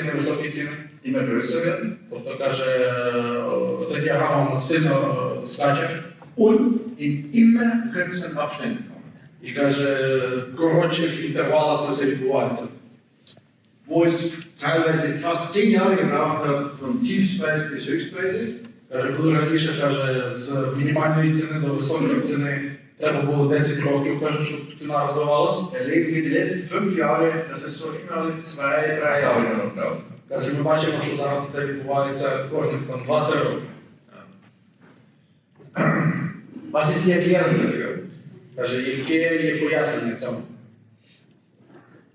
ціни, високі ціни. immer größer werden. Тобто каже, е, ця діаграма сильно скаче und in immer kürzeren і каже, в коротших інтервалах це все відбувається. Wo es teilweise fast zehn Jahre gebraucht hat, Каже, коли раніше каже, з мінімальної ціни до високої ціни треба було 10 років, каже, щоб ціна розвивалася. erleben wir die letzten fünf Jahre, dass es so immer alle zwei, drei Jahre nur noch braucht. Каже, ми бачимо, що зараз це відбувається кожних там 2-3 роки. Was ist die Erklärung dafür? Каже, яке є пояснення цьому?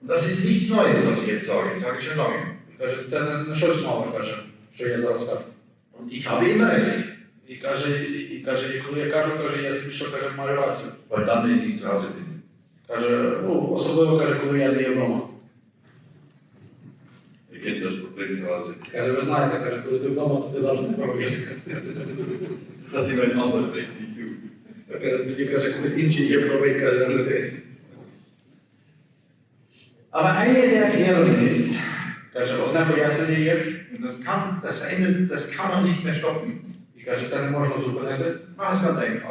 Und das ist nichts Neues, was ich jetzt sage, das sage ich schon lange. Каже, це не, не щось нове, каже, що я зараз кажу. Und ich habe immer recht, І каже, і, і каже, і коли я кажу, каже, я більше каже, маю рацію. weil dann, wenn ich nicht zu Hause bin. Каже, ну, особливо каже, коли я не є вдома. Ihr kennt das Problem zu Hause. Каже, ви знаєте, каже, коли ти вдома, то ти завжди правий. Das hat immer ein anderer recht, nicht du. Каже, Тоді каже, колись інший є правий, каже, а не ти. Aber eine der Erklärungen ist, Каже, одне пояснення є, und das kann, das verändert, das kann man nicht mehr stoppen. І каже, це не можна зупинити. Mach es.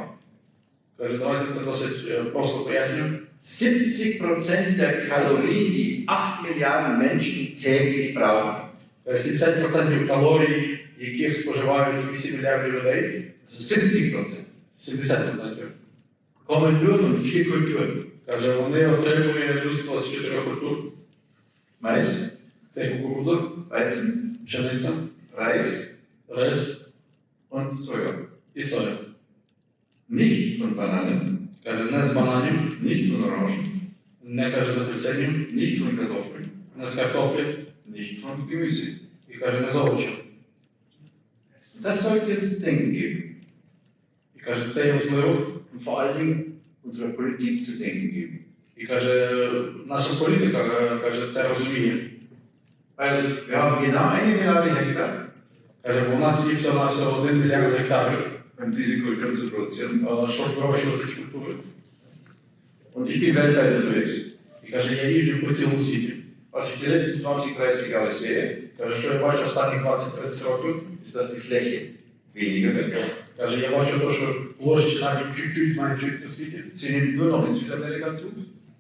Каже, давайте це досить е, просто пояснюю. 70% der Kalorien, die 8 Milliarden Menschen täglich brauchen, 70% калорій, яких споживають 8 мільярдів людей, 70%, 70%. kommen nur von vier Kulturen. Каже, вони отримує людство з чотирьох культур. Mais, Це кукурудза, Weizen, пшениця, Reis рис und Soja. і соя. Nicht von Bananen, Каже, не з бананів, nicht von Orangen, не каже з апельсинів, nicht von Kartoffeln, не з картоплі, nicht von Gemüse. і каже, не з овочів. Das sollte uns zu denken geben І каже, це є важливо. und vor allen Dingen unserer Politik zu denken geben. І каже, наша політика е, каже, це розуміє. Weil wir haben genau eine Milliarde Hektar, Каже, бо у нас є всього на всього 1 мільярд гектарів, щоб вирощувати ті культури. Ich bin weltweit unterwegs. І каже, я їжджу по цілому світі. Letzten 20, 30 Jahre sehe, Каже, що я бачу останні 20-30 років. Fläche weniger wird. Каже, я бачу те, що площі навіть чуть-чуть зменшуються в світі. Sie nimmt nur noch in Südamerika zu.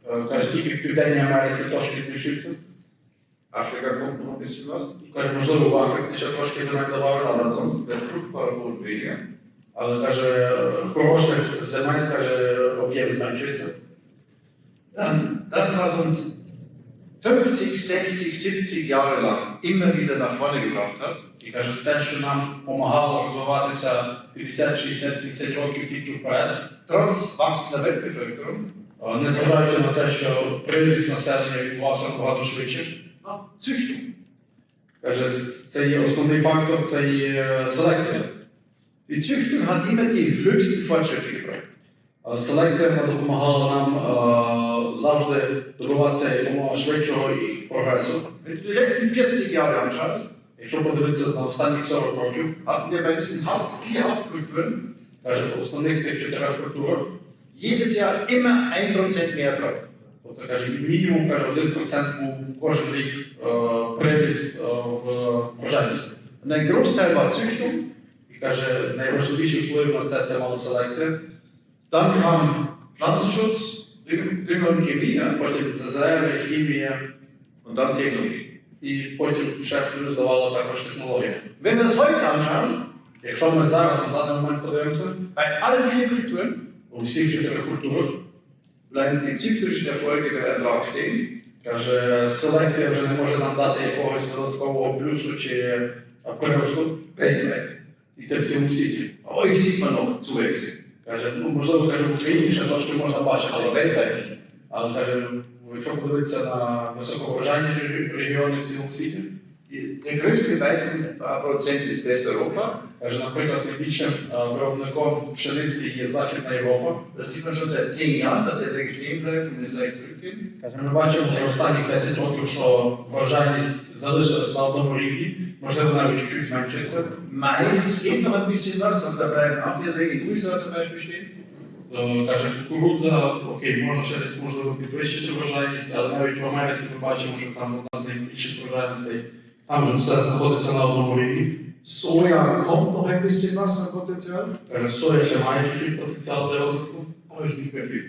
Е, Каже, тільки в Південній Америці трошки збільшується. Afrika kommt noch ein bisschen was. Каже, можливо, в Африці ще трошки земель добавиться. ansonsten wird fruchtbarer Boden weniger. Але каже, хороших земель, каже, об'єм зменшується. Dann das, was uns 50, 60, 70 Jahre lang immer wieder nach vorne gebracht hat, І каже, те, що нам допомагало розвиватися 50, 60, 70 років тільки вперед, trotz wachsender Weltbevölkerung, незважаючи на те, що приріст населення відбувався набагато швидше. war Züchtung. Каже, це є основний фактор, це є селекція. Die Züchtung hat immer die höchsten Fortschritte gebracht. Е, Селекція вона допомагала нам е, завжди добиватися якомога швидшого і прогресу. Wenn du die letzten 40 Jahre anschaust, Якщо подивитися на останні 40 років, hatten wir bei diesen Haupt, vier Hauptkulturen каже, в основних цих чотирьох культурах, jedes Jahr immer 1% mehr Ertrag. Тобто каже, мінімум каже, 1% був кожен рік е, приріст е, в врожайності. War Züchtung. І каже, найважливіший вплив на це це мала селекція. Dann kam Pflanzenschutz, Düng- Dünger und Chemie ja? Потім ЗЗР, хімія, dann Technologie. і потім ще плюс давала також технологія. Wenn das heute anschauen, Якщо ми зараз на даний момент подивимося, bei allen vier Kulturen у всіх чотирьох культурах, züchterischen Erfolge der Ertrag stehen. каже, селекція вже не може нам дати якогось додаткового плюсу чи приросту. Weltweit. І це в цілому світі. Man noch Zuwächse. Каже, ну можливо, каже, в Україні ще трошки можна бачити. Aber weltweit nicht. Але каже, якщо подивитися на високоврожайні ре- регіони в цілому світі, Die, der größte Weizenprozent ist Westeuropa. Каже, наприклад, найбільшим е, виробником пшениці є Західна Європа. Dreck stehen bleibt und es leicht zurückgeht. Каже, ми бачимо за останні 10 років, що врожайність залишилась на одному рівні, можливо, навіть чуть зменшиться. Da bleiben auch die Erträge in den USA zum Beispiel stehen. Е, Каже, кукурудза, окей, можна ще десь можливо підвищити врожайність, але навіть в Америці ми бачимо, що там одна з найбільших врожайностей. Там же все знаходиться на одному рівні. Soja kommt noch ein bisschen was an Potenzial, Каже, соя ще має чуть-чуть потенціал для розвитку, aber es ist nicht mehr viel.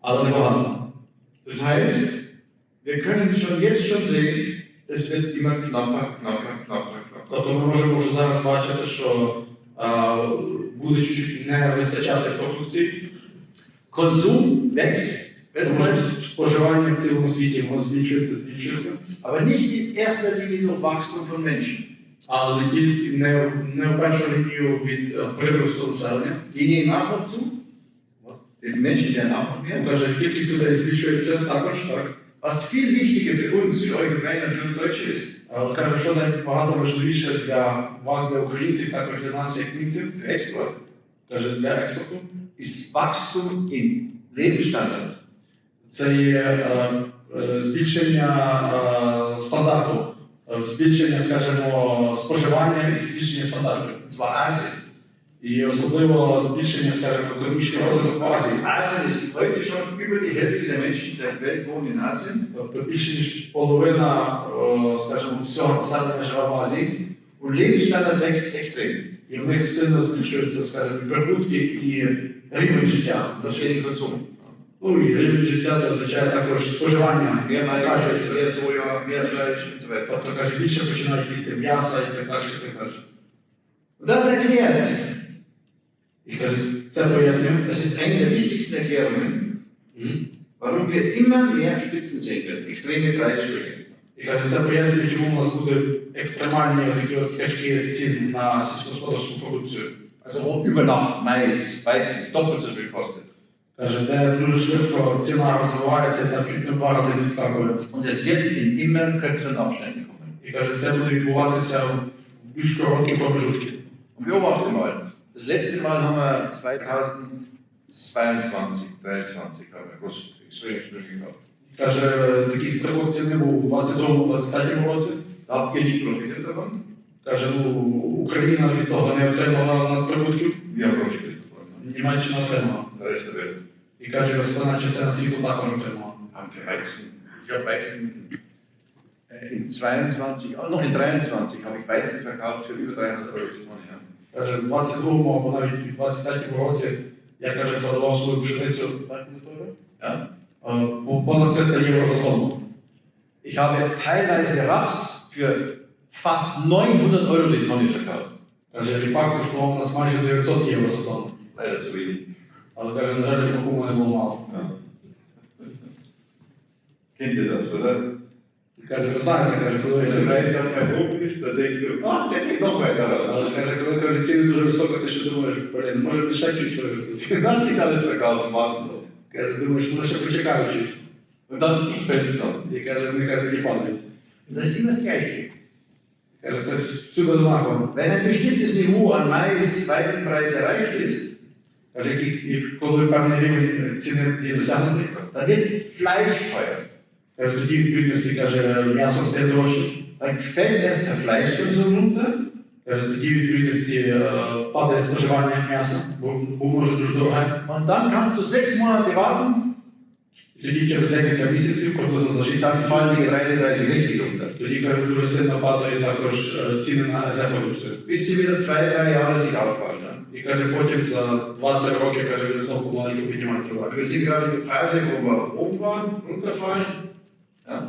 але небагато. Das heißt, wir können schon jetzt schon sehen, es wird immer knapper, knapper, knapper, knapper. Тобто ми можемо вже зараз бачити, що а, буде чуть-чуть не вистачати продукції, Konsum wächst, тому що споживання в цілому світі воно збільшується, збільшується, aber nicht in erster Linie durch Wachstum von Menschen. Але не тільки не, не в першу лінію від е, приросту населення. Zu. Die Menschen werden auch noch Він mehr. каже, кількість людей збільшується також, так. Was viel wichtiger für uns, für eure Gemeinde für uns Deutsche ist, каже, що набагато важливіше для вас, для українців, також для нас, як німців, Export, каже, для експорту, ist Wachstum in Lebensstandard. це є е, е, збільшення стандарту, збільшення, скажімо, споживання і збільшення стандартів. Zwar Asien. І особливо збільшення, скажімо, економічного розвитку в Азії. Asien ist heute schon über die Hälfte der Menschen der Welt wohnen in Asien. Тобто більше ніж половина, е, скажімо, всього населення живе в Азії, Und Lebensstandard wächst extrem. і в них сильно збільшуються, скажімо, прибутки і рівень життя. Ist den Konsum. Ну і рівень життя це означає також споживання. Mehr Mais, Каже, mehr Soja, mehr Fleisch und so weiter. Тобто каже, більше починають їсти м'яса і так далі, і так далі. Und das erklärt, І каже, це пояснює. das ist eine der wichtigsten Erklärungen, warum wir immer mehr Spitzen sehen werden, extreme Preisschwünge. І каже, це пояснює, чому у нас буде екстремальні такі от скачки цін на сільськогосподарську продукцію. Also wo über Nacht Mais, Weizen doppelt so viel kostet. Каже, де дуже швидко ціна розвивається, там чуть не два рази відскакує. Und wird in immer kürzeren Abständen kommen. І каже, це буде відбуватися в більш короткі промежутки. Beobachte mal, das letzte Mal haben wir 2022, 23 haben wir groß extreme gehabt. Каже, такий стрибок ціни був у 22-23 році. Da habt ihr nicht profitiert davon, Каже, ну Україна від того не отримала надприбутків, wir haben profitiert davon. Німеччина отримала. Der Rest der Welt. І каже, основна частина світу також отримала. Haben für Weizen, ich habe Weizen äh, in 22, oh, noch in 23 habe ich Weizen verkauft für über 300 Euro die Tonne. Ja. Каже, в 22-му або навіть в 23-му році я каже, продавав свою пшеницю так, не то, Ja. е, по понад 300 євро за тонну. Ich habe teilweise Raps für fast 900 Euro die Tonne verkauft. Каже, ріпак коштував у нас майже 900 євро за тонну. Leider zu wenig. Але каже, на жаль, було мало. Ja. Kennt ihr das, oder? І каже, ви знаєте, каже, коли dann denkst du, ach, der geht noch weiter raus. Але каже, коли каже, ціни дуже високо, ти ще думаєш, блін, може не ще чуть виростуть. Dich alles verkaufen, warten drauf. Каже, думаєш, може ще почекаю чуть. Fällt es dann. І каже, вони каже, не падають. Das ist immer das Gleiche. Каже, це всюди однаково. Wenn ein bestimmtes Niveau an Mais, Weizenpreis erreicht ist, Який- і коли певний рівень ціни є досягнутий, dann wird Fleisch teuer. тоді в відповідності каже, м'ясо стає дорожче. Dann fällt erst der Fleischkonsum runter Каже, тоді відповідності падає споживання м'яса, бо, може дуже дороге. und dann kannst du sechs Monate warten, Тоді через декілька місяців, приблизно за 6 dann місяців, fallen die Getreidepreise richtig runter. тоді каже, дуже сильно падає також е, ціни на зернопродукцію. Bis sie wieder zwei, drei Jahre sich aufbauen. І каже, потім за 2-3 роки каже, він знову помаленьку піднімається вверх. Wir sind gerade in der Phase, wo wir oben waren, runterfallen. Ja.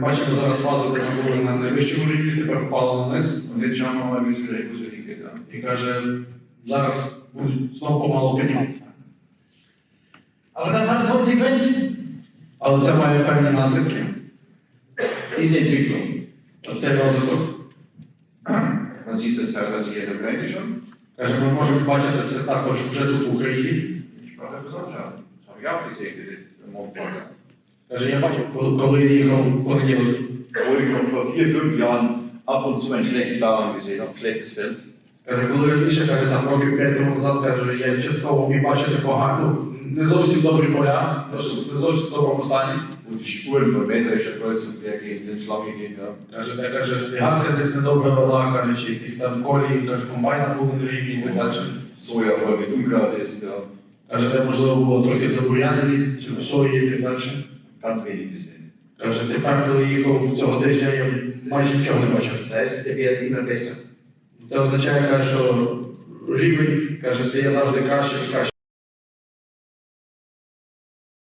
Бачимо зараз фазу, де ми були на найвищому рівні, тепер попали на низ. Und jetzt schauen wir mal, wie es wieder wo hingeht. Ja. І каже, зараз будуть знову помалу підніматися. Aber das hat Konsequenzen. Але це має певні наслідки. Diese Entwicklung. Цей розвиток. Man sieht das teilweise hier in der Ukraine schon. Каже, ми можемо бачити це також вже тут в Україні. Ich sprach ja besonders an. Das habe ich auch gesehen, das ist am Montag. Каже, я бачив, коли коли я їхав в понеділок. Wo ich noch vor vier, fünf Jahren ab und zu einen schlechten Bauern gesehen habe, ein schlechtes Feld. Каже, коли раніше, каже, там років 5 тому назад, каже, я частково міг бачити погано, не зовсім добрі поля, не зовсім в доброму стані. Wo die Spuren von metrischer Kreuzung hergehen, wie in Schlange gehen. Ja. Каже, де каже, лігація десь недобре вела, каже, чи якісь там колії, каже, комбайна були на рівні і так далі. Soja voll mit Unkraut ist, ja. Каже, де можливо було трохи забур'яненість в сої і так далі. ganz wenig gesehen. Каже, тепер, коли їхав цього тижня, я майже нічого не бачив. Das heißt, der wird immer besser. Це означає, каже, що рівень каже, стає завжди краще і краще.